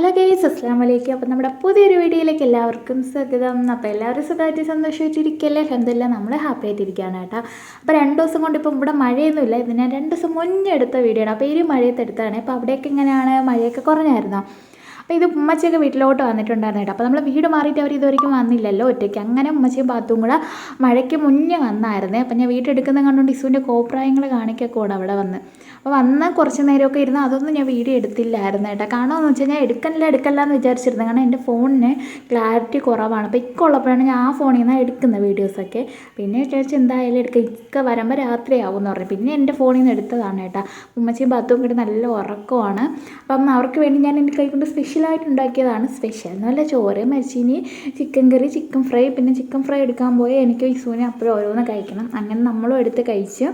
Hello guys അസ്സാം വലൈക്കും അപ്പം നമ്മുടെ പുതിയൊരു വീഡിയോയിലേക്ക് എല്ലാവർക്കും സ്വാഗതം. അപ്പോൾ എല്ലാവരും സുഖമായിട്ട് സന്തോഷമായിട്ടിരിക്കല്ലേ? അലഹമില്ല നമ്മൾ ഹാപ്പി ആയിട്ടിരിക്കുകയാണ് കേട്ടോ. അപ്പോൾ രണ്ട് ദിവസം കൊണ്ട് ഇപ്പം ഇവിടെ മഴയൊന്നുമില്ല. ഇത് ഞാൻ രണ്ട് ദിവസം മുന്നേ എടുത്ത വീഡിയോ ആണ് അപ്പോൾ ഈ മഴയത്ത് എടുത്താണ് അപ്പോൾ അവിടെയൊക്കെ എങ്ങനെയാണ്? മഴയൊക്കെ കുറഞ്ഞായിരുന്നോ? അപ്പോൾ ഇത് ഉമ്മച്ചിയൊക്കെ വീട്ടിലോട്ട് വന്നിട്ടുണ്ടായിരുന്നു അപ്പോൾ നമ്മൾ വീട് മാറിയിട്ട് അവർ ഇതുവരെയ്ക്കും വന്നില്ലല്ലോ ഒറ്റയ്ക്ക്. അങ്ങനെ ഉമ്മച്ചിയും പാത്തും കൂടെ മഴയ്ക്ക് മുന്നേ വന്നായിരുന്നു. അപ്പം ഞാൻ വീട്ടെടുക്കുന്നത് കണ്ടുകൊണ്ട് ഇസുവിന്റെ കോപ്രായങ്ങൾ കാണിക്കൊക്കെ അവിടെ വന്ന്. അപ്പോൾ വന്ന് കുറച്ച് നേരമൊക്കെ ഇരുന്ന് അതൊന്നും ഞാൻ വീഡിയോ എടുത്തില്ലായിരുന്നു കേട്ടോ. കാണുമെന്ന് വെച്ചാൽ ഞാൻ എടുക്കല്ല എടുക്കല്ല എന്ന് വിചാരിച്ചിരുന്നു. കാരണം എന്റെ ഫോണിന് ക്ലാരിറ്റി കുറവാണ്. അപ്പോൾ ഇക്ക ഉള്ളപ്പോഴാണ് ഞാൻ ആ ഫോണിൽ നിന്നാണ് എടുക്കുന്നത് വീഡിയോസൊക്കെ. പിന്നെ വിചാരിച്ച് എന്തായാലും എടുക്കുക ഇക്ക വരുമ്പോൾ രാത്രിയാവും എന്ന് പറഞ്ഞു. പിന്നെ എന്റെ ഫോണിൽ നിന്ന് എടുത്തതാണ് കേട്ടോ. ഉമ്മച്ചിയും ബാത്തും കൂടി നല്ല ഉറക്കമാണ്. അപ്പം അവർക്ക് വേണ്ടി ഞാൻ എന്റെ കൈ കൊണ്ട് സ്പെഷ്യലായിട്ട് ഉണ്ടാക്കിയതാണ് സ്പെഷ്യൽ നല്ല ചോറ് മരിച്ചിനി ചിക്കൻ കറി ചിക്കൻ ഫ്രൈ പിന്നെ ചിക്കൻ ഫ്രൈ എടുക്കാൻ പോയി. എനിക്ക് വിസുവിനെ അപ്പോഴും ഓരോന്ന് കഴിക്കണം. അങ്ങനെ നമ്മളും എടുത്ത് കഴിച്ച്.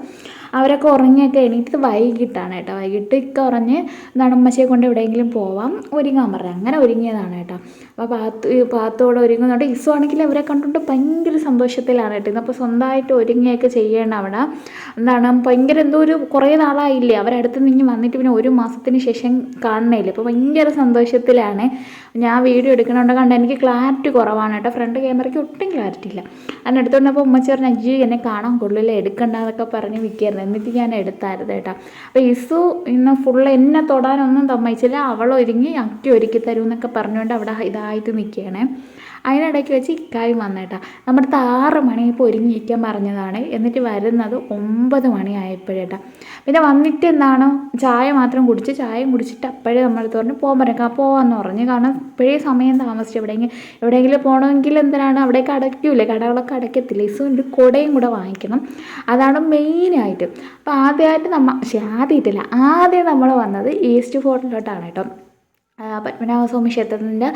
അവരൊക്കെ ഉറങ്ങിയൊക്കെ എണീറ്റ് വൈകിട്ടാണ് കേട്ടോ. വൈകിട്ട് ഇക്ക ഉറഞ്ഞ് നടമ്മശയെ കൊണ്ട് എവിടെയെങ്കിലും പോവാം. ഒരുങ്ങാൻ പറഞ്ഞു. അങ്ങനെ ഒരുങ്ങിയതാണ് കേട്ടോ. അപ്പോൾ പാത്ത് പാത്തോടെ ഒരുങ്ങുന്നുണ്ട്. ഇസു ആണെങ്കിൽ അവരെ കണ്ടുകൊണ്ട് ഭയങ്കര സന്തോഷത്തിലാണ് കേട്ടോ. ഇന്നപ്പോൾ സ്വന്തമായിട്ട് ഒരുങ്ങിയൊക്കെ ചെയ്യേണ്ട അവിടെ. എന്താണ് ഭയങ്കര എന്തോ ഒരു കുറേ നാളായില്ലേ. അവരടുത്ത് നിന്ന് വന്നിട്ട് പിന്നെ ഒരു മാസത്തിന് ശേഷം കാണണേയില്ല അപ്പോൾ ഭയങ്കര സന്തോഷത്തിലാണ് ഞാൻ വീഡിയോ എടുക്കണോണ്ട് കണ്ട് എനിക്ക് ക്ലാരിറ്റി കുറവാണ് കേട്ടോ. ഫ്രണ്ട് ക്യാമറയ്ക്ക് ഒട്ടും ക്ലാരിറ്റി ഇല്ല. അതിന് എടുത്തുകൊണ്ടപ്പോൾ ഉമ്മച്ചി പറഞ്ഞു അജി എന്നെ കാണാൻ കൊള്ളില്ല എടുക്കണ്ട എന്നൊക്കെ പറഞ്ഞ് വിൽക്കായിരുന്നു എന്നിട്ട് ഞാൻ എടുത്തായിരുന്നു കേട്ടോ. അപ്പോൾ ഇസു ഇന്ന് ഫുള്ള് എന്നെ തൊടാനൊന്നും തമ്മിച്ചില്ല അവൾ ഒരുങ്ങി അക്കി ഒരുക്കി തരും എന്നൊക്കെ പറഞ്ഞുകൊണ്ട് അവിടെ ഇതായിട്ട് നിൽക്കുകയാണ്. അതിനിടയ്ക്ക് വെച്ച് ഇക്കായും വന്നേട്ടാ നമ്മുടെ ആറ് മണിയപ്പോൾ ഒരുങ്ങിയിരിക്കാൻ പറഞ്ഞതാണ്. എന്നിട്ട് വരുന്നത് ഒമ്പത് മണിയായപ്പോഴേട്ടാ പിന്നെ വന്നിട്ട് എന്താണ്? ചായ മാത്രം കുടിച്ച് ചായയും കുടിച്ചിട്ട് അപ്പോഴേ നമ്മളടുത്ത് പറഞ്ഞു പോകാൻ പറയാം പോകാമെന്ന് പറഞ്ഞു. കാരണം ഇപ്പോഴേ സമയം താമസിച്ചു. എവിടെയെങ്കിലും എവിടെയെങ്കിലും പോകണമെങ്കിൽ എന്തിനാണ്? അവിടേക്ക് അടയ്ക്കൂലേ കടകളൊക്കെ അടയ്ക്കത്തില്ല? ഇസുവിന്റെ കുടയും കൂടെ വാങ്ങിക്കണം. അതാണ് മെയിനായിട്ട് അപ്പോൾ ആദ്യമായിട്ട് നമ്മൾ പക്ഷേ ആദ്യമായിട്ടില്ല. ആദ്യം നമ്മൾ വന്നത് ഈസ്റ്റ് ഫോർട്ടിലോട്ടാണ് കേട്ടോ. പത്മനാഭസ്വാമി ക്ഷേത്രത്തിന്റെ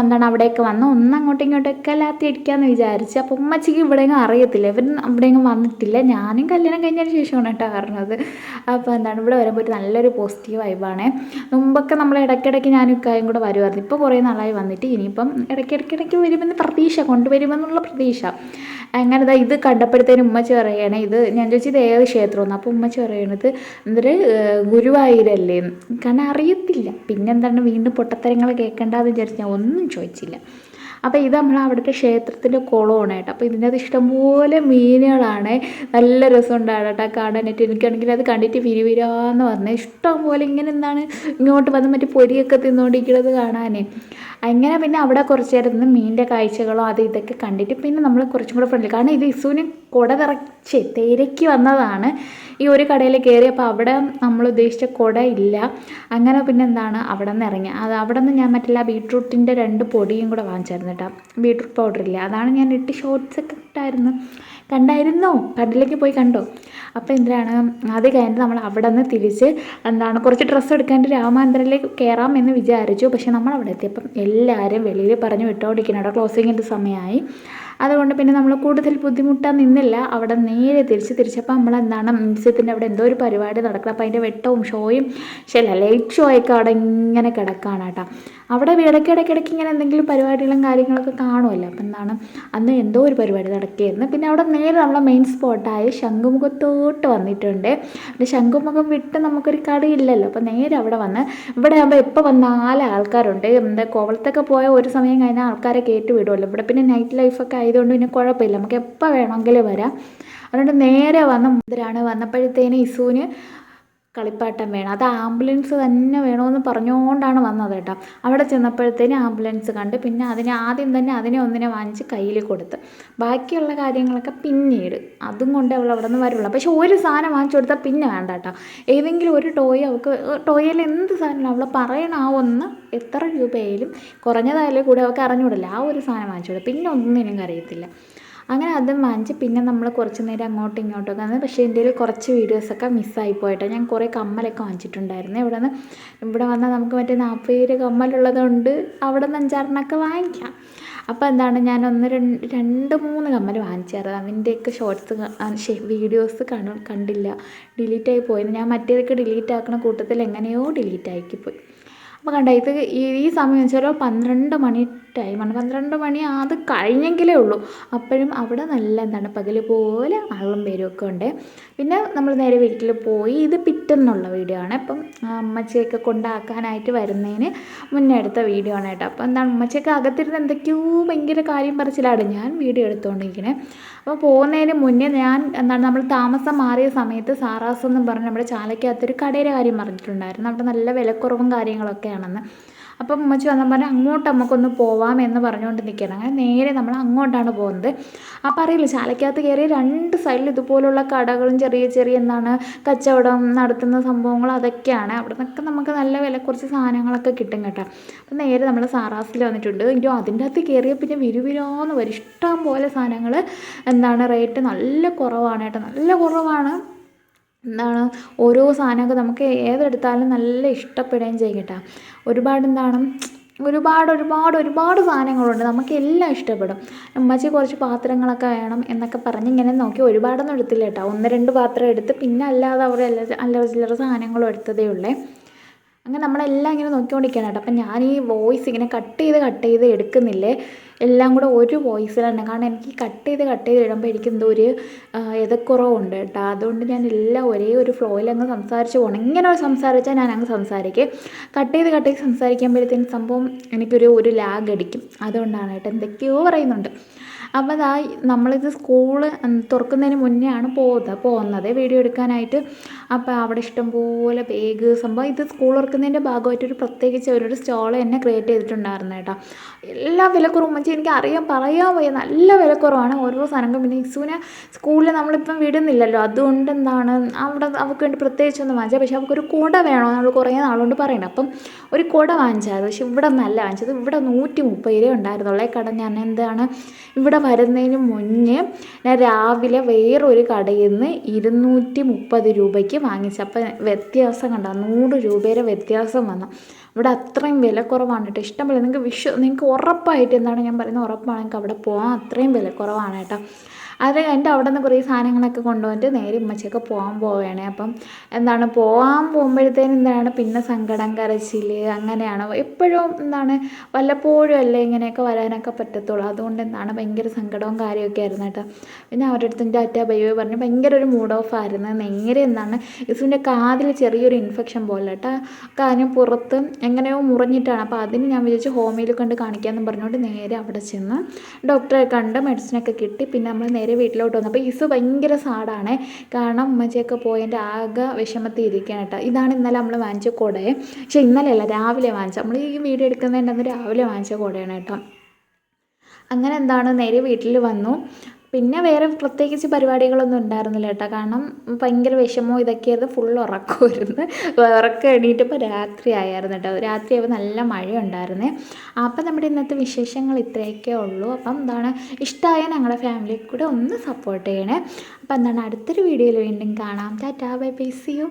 എന്താണ് അവിടെയൊക്കെ വന്ന് ഒന്ന് അങ്ങോട്ടും ഇങ്ങോട്ടൊക്കെ ലാത്തി അടിക്കാമെന്ന് വിചാരിച്ച്. അപ്പോൾ ഉമ്മച്ചിക്ക് ഇവിടെയെങ്കിലും അറിയത്തില്ല. ഇവർ ഇവിടെയെങ്കിലും വന്നിട്ടില്ല. ഞാനും കല്യാണം കഴിഞ്ഞതിന് ശേഷമാണ് കേട്ടോ പറഞ്ഞത്. അപ്പോൾ എന്താണ് ഇവിടെ വരുമ്പോൾ ഒരു നല്ലൊരു പോസിറ്റീവ് വൈബാണ് മുമ്പൊക്കെ നമ്മൾ ഇടയ്ക്കിടയ്ക്ക് ഞാനും ഇക്കായും കൂടെ വരുമായിരുന്നു ഇപ്പോൾ കുറേ നാളായി വന്നിട്ട്. ഇനിയിപ്പം ഇടയ്ക്കിടയ്ക്കിടയ്ക്ക് വരുമെന്ന് പ്രതീക്ഷ കൊണ്ടുവരുമെന്നുള്ള പ്രതീക്ഷ. അങ്ങനെ ഇതാ ഇത് കണ്ടപ്പോഴത്തേനും ഉമ്മച്ചി പറയണേ ഇത് ഞാൻ ചോദിച്ചത് ഏത് ക്ഷേത്രമെന്ന്? അപ്പോൾ ഉമ്മച്ചി പറയണത് എന്തൊരു ഗുരുവായൂരല്ലേ? കാരണം അറിയത്തില്ല. പിന്നെന്താണ് വീണ്ടും പൊട്ടത്തരങ്ങൾ കേൾക്കേണ്ടതെന്ന് വിചാരിച്ച് ഞാൻ ഒന്നും ചോദിച്ചില്ല. അപ്പോൾ ഇത് നമ്മൾ അവിടുത്തെ ക്ഷേത്രത്തിന്റെ കുളമാണ് കേട്ടോ. അപ്പോൾ ഇതിന്റെ അത് ഇഷ്ടംപോലെ മീനുകളാണ്. നല്ല രസമുണ്ടാണ് കേട്ടോ കാണാനായിട്ട്. എനിക്കാണെങ്കിൽ അത് കണ്ടിട്ട് വിരിവിരാന്ന് ഇഷ്ടം ഇഷ്ടംപോലെ ഇങ്ങനെ എന്താണ് ഇങ്ങോട്ട് വന്ന് മറ്റേ പൊരിയൊക്കെ തിന്നുകൊണ്ടിരിക്കുന്നത് കാണാനേ. അങ്ങനെ പിന്നെ അവിടെ കുറച്ച് നേരം നിന്ന് മീനിന്റെ കാഴ്ചകളോ അത് ഇതൊക്കെ കണ്ടിട്ട് പിന്നെ നമ്മൾ കുറച്ചും കൂടെ ഫ്രണ്ടിൽ കാരണം ഇത് ഇസുവിന് കുട നിറച്ച് തിരക്കി വന്നതാണ്. ഈ ഒരു കടയിൽ കയറി അപ്പോൾ അവിടെ നമ്മൾ ഉദ്ദേശിച്ച കുട ഇല്ല. അങ്ങനെ പിന്നെ എന്താണ് അവിടെ നിന്ന് ഇറങ്ങി. അത് അവിടെ നിന്ന് ഞാൻ മറ്റുള്ള ബീട്രൂട്ടിന്റെ രണ്ട് പൊടിയും കൂടെ വാങ്ങിച്ചായിരുന്നു. കേട്ടോ ബീട്രൂട്ട് പൗഡർ ഇല്ല? അതാണ് ഞാൻ ഇട്ട് ഷോർട്സ് ഒക്കെ ഇട്ടായിരുന്നു. കണ്ടായിരുന്നോ? കടലിലേക്ക് പോയി കണ്ടോ? അപ്പോൾ എന്തിനാണ്? അത് കഴിഞ്ഞിട്ട് നമ്മൾ അവിടെ നിന്ന് തിരിച്ച് എന്താണ് കുറച്ച് ഡ്രസ്സ് എടുക്കാണ്ട് രാമാന്തരയിലേക്ക് കയറാം എന്ന് വിചാരിച്ചു. പക്ഷേ നമ്മൾ അവിടെ എത്തിയപ്പം എല്ലാവരും വെളിയിൽ പറഞ്ഞു വിട്ടോണ്ടിരിക്കണം. അവിടെ ക്ലോസിങ്ങിന്റെ സമയമായി അതുകൊണ്ട് പിന്നെ നമ്മൾ കൂടുതൽ ബുദ്ധിമുട്ടാൻ നിന്നില്ല. അവിടെ നേരെ തിരിച്ച് തിരിച്ചപ്പോൾ നമ്മൾ എന്താണ് മ്യൂസിയത്തിന്റെ അവിടെ എന്തോ ഒരു പരിപാടി നടക്കണം. അപ്പോൾ അതിന്റെ വെട്ടവും ഷോയും ശരി ലൈറ്റ് ഷോ ഒക്കെ അവിടെ ഇങ്ങനെ കിടക്കുകയാണ് കേട്ടോ. അവിടെ ഇടയ്ക്കിടയ്ക്കിടയ്ക്ക് ഇങ്ങനെ എന്തെങ്കിലും പരിപാടികളും കാര്യങ്ങളൊക്കെ കാണുമല്ലോ. അപ്പം എന്താണ് അന്ന് എന്തോ ഒരു പരിപാടി നടക്കുകയായിരുന്നു പിന്നെ അവിടെ നേരെ നമ്മളെ മെയിൻ സ്പോട്ടായ ശംഖുമുഖത്തോട്ട് വന്നിട്ടുണ്ട്. പിന്നെ ശംഖുമുഖം വിട്ട് നമുക്കൊരു കടയില്ലല്ലോ അപ്പം നേരെ അവിടെ വന്ന് ഇവിടെ ആകുമ്പോൾ എപ്പോൾ വന്നാലും ആൾക്കാരുണ്ട്. എന്താ കോവളത്തൊക്കെ പോയ ഒരു സമയം കഴിഞ്ഞാൽ ആൾക്കാരെ കയറ്റി വിടുമല്ലോ ഇവിടെ പിന്നെ നൈറ്റ് ലൈഫൊക്കെ ആയതുകൊണ്ട് പിന്നെ കുഴപ്പമില്ല. നമുക്ക് എപ്പോൾ വേണമെങ്കിലും വരാം. അതുകൊണ്ട് നേരെ വന്ന മുതലാണ് വന്നപ്പോഴത്തേന് ഇസുവിന് കളിപ്പാട്ടം വേണം. അത് ആംബുലൻസ് തന്നെ വേണമെന്ന് പറഞ്ഞുകൊണ്ടാണ് വന്നത് കേട്ടോ. അവിടെ ചെന്നപ്പോഴത്തേന് ആംബുലൻസ് കണ്ട് പിന്നെ അതിനെ ആദ്യം തന്നെ അതിനെ ഒന്നിനെ വാങ്ങിച്ച് കയ്യിൽ കൊടുത്ത്. ബാക്കിയുള്ള കാര്യങ്ങളൊക്കെ പിന്നീട്. അതും കൊണ്ട് അവൾ അവിടെ നിന്ന് വരുള്ളൂ പക്ഷെ ഒരു സാധനം വാങ്ങിച്ചു കൊടുത്താൽ പിന്നെ വേണ്ട കേട്ടോ. ഏതെങ്കിലും ഒരു ടോയ് അവൾക്ക് ടോയിൽ എന്ത് സാധനം അവൾ പറയണ ആ ഒന്ന് എത്ര രൂപയായാലും കുറഞ്ഞതായാലും കൂടെ അവൾക്ക് അറിഞ്ഞുകൂടില്ല. ആ ഒരു സാധനം വാങ്ങിച്ചു കൊടുക്കുക പിന്നെ ഒന്നിനും അറിയത്തില്ല അങ്ങനെ അതും വാങ്ങിച്ച് പിന്നെ നമ്മൾ കുറച്ച് നേരം അങ്ങോട്ടും ഇങ്ങോട്ടും ഒക്കെ പക്ഷേ എന്റെ കുറച്ച് വീഡിയോസൊക്കെ മിസ്സായി പോയിട്ടോ. ഞാൻ കുറേ കമ്മലൊക്കെ വാങ്ങിച്ചിട്ടുണ്ടായിരുന്നു. ഇവിടെ നിന്ന് ഇവിടെ വന്നാൽ നമുക്ക് മറ്റേ നാൽപ്പത് പേര് കമ്മലുള്ളതുകൊണ്ട് അവിടെ നിന്ന് അഞ്ചാറെണ്ണമൊക്കെ വാങ്ങിക്കാം. അപ്പോൾ എന്താണ് ഞാൻ ഒന്ന് രണ്ട് രണ്ട് മൂന്ന് കമ്മൽ വാങ്ങിച്ചായിരുന്നു. അതിന്റെയൊക്കെ ഷോർട്സ് വീഡിയോസ് കാണ കണ്ടില്ല. ഡിലീറ്റായി പോയി. ഞാൻ മറ്റേതൊക്കെ ഡിലീറ്റ് ആക്കുന്ന കൂട്ടത്തിൽ എങ്ങനെയോ ഡിലീറ്റ് ആക്കി പോയി അപ്പോൾ കണ്ട ഇത് ഈ സമയം വെച്ചാൽ പന്ത്രണ്ട് മണി ടൈമാണ് പന്ത്രണ്ട് മണി അത് കഴിഞ്ഞെങ്കിലേ ഉള്ളൂ. അപ്പോഴും അവിടെ നല്ല എന്താണ് പകൽ പോലെ ആളും പേരുമൊക്കെ ഉണ്ട്. പിന്നെ നമ്മൾ നേരെ വീട്ടിൽ പോയി ഇത് പിറ്റെന്നുള്ള വീഡിയോ ആണ്. അപ്പം അമ്മച്ചിയൊക്കെ കൊണ്ടാക്കാനായിട്ട് വരുന്നതിന് മുന്നേ എടുത്ത വീഡിയോ ആണ് കേട്ടോ. അപ്പോൾ എന്താണ് അമ്മച്ചിയൊക്കെ അകത്തിരുന്ന് എന്തൊക്കെയോ ഭയങ്കര കാര്യം പറച്ചിലാണ് ഞാൻ വീഡിയോ എടുത്തുകൊണ്ടിരിക്കുന്നത് അപ്പോൾ പോകുന്നതിന് മുന്നേ ഞാൻ എന്താണ് നമ്മൾ താമസം മാറിയ സമയത്ത് സാറാസ് എന്നും പറഞ്ഞ് നമ്മുടെ ചാലക്കകത്തൊരു കടയുടെ കാര്യം പറഞ്ഞിട്ടുണ്ടായിരുന്നു. അവിടെ നല്ല വിലക്കുറവും കാര്യങ്ങളൊക്കെയാണെന്ന്. അപ്പം ഉമ്മച്ചി വന്നപ്പോൾ പറഞ്ഞു അങ്ങോട്ട് നമുക്കൊന്ന് പോവാം എന്ന് പറഞ്ഞുകൊണ്ട് നിൽക്കുകയാണ് അങ്ങനെ നേരെ നമ്മൾ അങ്ങോട്ടാണ് പോകുന്നത്. അപ്പം അറിയില്ല ചാലക്കകത്ത് കയറി രണ്ട് സൈഡിൽ ഇതുപോലുള്ള കടകളും ചെറിയ ചെറിയ എന്താണ് കച്ചവടം നടത്തുന്ന സംഭവങ്ങൾ അതൊക്കെയാണ്. അവിടെ നിന്നൊക്കെ നമുക്ക് നല്ല വില കുറച്ച് സാധനങ്ങളൊക്കെ കിട്ടും കേട്ടോ. അപ്പം നേരെ നമ്മൾ സാറാസിൽ വന്നിട്ടുണ്ട്. എങ്കിലും അതിന്റെ അകത്ത് കയറിയ പിന്നെ വിരുവിരാന്ന് വരും ഇഷ്ടം പോലെ സാധനങ്ങൾ എന്താണ് റേറ്റ് നല്ല കുറവാണ് കേട്ടോ. നല്ല കുറവാണ്. എന്താണ് ഓരോ സാധനമൊക്കെ നമുക്ക് ഏതെടുത്താലും നല്ല ഇഷ്ടപ്പെടുകയും ചെയ്യും കേട്ടോ. ഒരുപാട് എന്താണ് ഒരുപാട് ഒരുപാട് ഒരുപാട് സാധനങ്ങളുണ്ട്. നമുക്ക് എല്ലാം ഇഷ്ടപ്പെടും. ഉമ്മച്ചി കുറച്ച് പാത്രങ്ങളൊക്കെ വേണം എന്നൊക്കെ പറഞ്ഞ് ഇങ്ങനെ നോക്കി ഒരുപാടൊന്നും എടുത്തില്ല കേട്ടോ. ഒന്ന് രണ്ട് പാത്രം എടുത്ത് പിന്നെ അല്ലാതെ അവർ അല്ലറ ചില്ലറ സാധനങ്ങളും എടുത്തതേ ഉള്ളേ. അങ്ങനെ നമ്മളെല്ലാം ഇങ്ങനെ നോക്കിക്കൊണ്ടിരിക്കുകയാണ് കേട്ടോ. അപ്പം ഞാൻ ഈ വോയിസ് ഇങ്ങനെ കട്ട് ചെയ്ത് കട്ട് ചെയ്ത് എടുക്കുന്നില്ലേ എല്ലാം കൂടെ ഒരു വോയിസിലാണ് കാരണം എനിക്ക് കട്ട് ചെയ്ത് കട്ട് ചെയ്ത് ഇടുമ്പോൾ എനിക്ക് എന്തോ ഒരു എതക്കുറവുണ്ട് കേട്ടോ. അതുകൊണ്ട് ഞാൻ എല്ലാം ഒരേ ഒരു ഫ്ലോയിൽ അങ്ങ് സംസാരിച്ച് പോകണം ഇങ്ങനെ സംസാരിച്ചാൽ ഞാൻ അങ്ങ് സംസാരിക്കും. കട്ട് ചെയ്ത് കട്ട് ചെയ്ത് സംസാരിക്കുമ്പോഴത്തേക്കും സംഭവം എനിക്കൊരു ഒരു ലാഗ് അടിക്കും. അതുകൊണ്ടാണ് കേട്ടോ എന്തൊക്കെയോ പറയുന്നുണ്ട്. അപ്പോൾ അതായി നമ്മളിത് സ്കൂൾ തുറക്കുന്നതിന് മുന്നേ ആണ് പോകുന്നത്. പോകുന്നത് വീഡിയോ എടുക്കാനായിട്ട്. അപ്പോൾ അവിടെ ഇഷ്ടംപോലെ ബേഗ് സംഭവം ഇത് സ്കൂൾ തുറക്കുന്നതിന്റെ ഭാഗമായിട്ട് ഒരു പ്രത്യേകിച്ച് ഒരു സ്റ്റോൾ തന്നെ ക്രിയേറ്റ് ചെയ്തിട്ടുണ്ടായിരുന്നു കേട്ടോ. എല്ലാ വിലക്കുറവും വെച്ചാൽ എനിക്ക് അറിയാൻ പറയാൻ വയ്യ. നല്ല വിലക്കുറവാണ്. ഓരോ സാധനങ്ങളും പിന്നെ ഇസുവിനെ സ്കൂളിൽ നമ്മളിപ്പം വിടുന്നില്ലല്ലോ. അതുകൊണ്ട് എന്താണ്? അവിടെ അവൾക്ക് വേണ്ടി പ്രത്യേകിച്ചൊന്നും വാങ്ങിച്ചാൽ പക്ഷേ അവൾക്കൊരു കുട വേണോ നമ്മൾ കുറേ നാളുകൊണ്ട് പറയണം. അപ്പം ഒരു കുട വാങ്ങിച്ചത് പക്ഷെ ഇവിടെ നല്ല വാങ്ങിച്ചത്. ഇവിടെ നൂറ്റി മുപ്പത് രൂപ ഉണ്ടായിരുന്നുള്ളേ. കട ഞാൻ എന്താണ്? ഇവിടെ വരുന്നതിന് മുന്നേ ഞാൻ രാവിലെ വേറൊരു കടയിൽ നിന്ന് ഇരുന്നൂറ്റി മുപ്പത് രൂപയ്ക്ക് വാങ്ങിച്ചു അപ്പം വ്യത്യാസം കണ്ട. നൂറ് രൂപയുടെ വ്യത്യാസം വന്നു. ഇവിടെ അത്രയും വില കുറവാണ് കേട്ടോ. ഇഷ്ടംപോലെ നിങ്ങൾക്ക് വിശ്വ നിങ്ങൾക്ക് ഉറപ്പായിട്ട് എന്താണ് ഞാൻ പറയുന്നത്? ഉറപ്പാണ്. നിങ്ങൾക്ക് അവിടെ പോകാൻ അത്രയും വില കുറവാണ് കേട്ടോ. അത് എന്റെ അവിടെ നിന്ന് കുറേ സാധനങ്ങളൊക്കെ കൊണ്ടുവന്നിട്ട് നേരെ ഉമ്മച്ചൊക്കെ പോകാൻ പോവുകയാണ്. അപ്പം എന്താണ് പോകാൻ പോകുമ്പോഴത്തേനും എന്താണ് പിന്നെ സങ്കടം കരച്ചിൽ അങ്ങനെയാണ്. എപ്പോഴും എന്താണ് വല്ലപ്പോഴും അല്ലേ ഇങ്ങനെയൊക്കെ വരാനൊക്കെ പറ്റത്തുള്ളൂ. അതുകൊണ്ട് എന്താണ് ഭയങ്കര സങ്കടവും കാര്യമൊക്കെ ആയിരുന്നു കേട്ടോ. പിന്നെ അവരുടെ അടുത്ത് എന്റെ അറ്റ ബയ്യോ പറഞ്ഞ് ഭയങ്കര ഒരു മൂഡ് ഓഫ് ആയിരുന്നു. നേരെ എന്താണ് ഇസുവിന്റെ കാതിൽ ചെറിയൊരു ഇൻഫെക്ഷൻ പോലെ കേട്ടോ. കാര്യം പുറത്ത് എങ്ങനെയോ മുറിഞ്ഞിട്ടാണ്. അപ്പോൾ അതിന് ഞാൻ വിചാരിച്ചു ഹോമിയിൽ കണ്ട് കാണിക്കാമെന്ന് പറഞ്ഞുകൊണ്ട് നേരെ അവിടെ ചെന്ന് ഡോക്ടറെ കണ്ട് മെഡിസിനൊക്കെ കിട്ടി. പിന്നെ നമ്മൾ നേരെ വീട്ടിലോട്ട് വന്നു. അപ്പോൾ ഇസു ഭയങ്കര സാഡാണ്. കാരണം ഉമ്മച്ചിയൊക്കെ പോയതിന്റെ ആകെ വിഷമത്തിൽ ഇരിക്കുകയാണ് കേട്ടോ. ഇതാണ് ഇന്നലെ നമ്മൾ വാങ്ങിച്ച കുടയെ. പക്ഷേ ഇന്നലെയല്ല രാവിലെ വാങ്ങിച്ച. നമ്മൾ ഈ വീഡിയോ എടുക്കുന്നതിന്റെ അന്ന് രാവിലെ വാങ്ങിച്ച കുടയാണ് കേട്ടോ. അങ്ങനെ എന്താണ് നേരെ വീട്ടിൽ വന്നു. പിന്നെ വേറെ പ്രത്യേകിച്ച് പരിപാടികളൊന്നും ഉണ്ടായിരുന്നില്ല കേട്ടോ. കാരണം ഭയങ്കര വിഷമവും ഇതൊക്കെയായിരുന്നു ഫുൾ ഉറക്കമായിരുന്നു. ഉറക്കം എണീറ്റപ്പോൾ രാത്രി ആയിരുന്നു കേട്ടോ. രാത്രി ആയപ്പോൾ നല്ല മഴ ഉണ്ടായിരുന്നേ അപ്പം നമ്മുടെ ഇന്നത്തെ വിശേഷങ്ങൾ ഇത്രയൊക്കെ ഉള്ളൂ. അപ്പം എന്താണ് ഇഷ്ടമായ ഞങ്ങളുടെ ഫാമിലിയിൽ കൂടെ ഒന്ന് സപ്പോർട്ട് ചെയ്യണേ. അപ്പം എന്താണ് അടുത്തൊരു വീഡിയോയിൽ വീണ്ടും കാണാം. Tata bye bye see you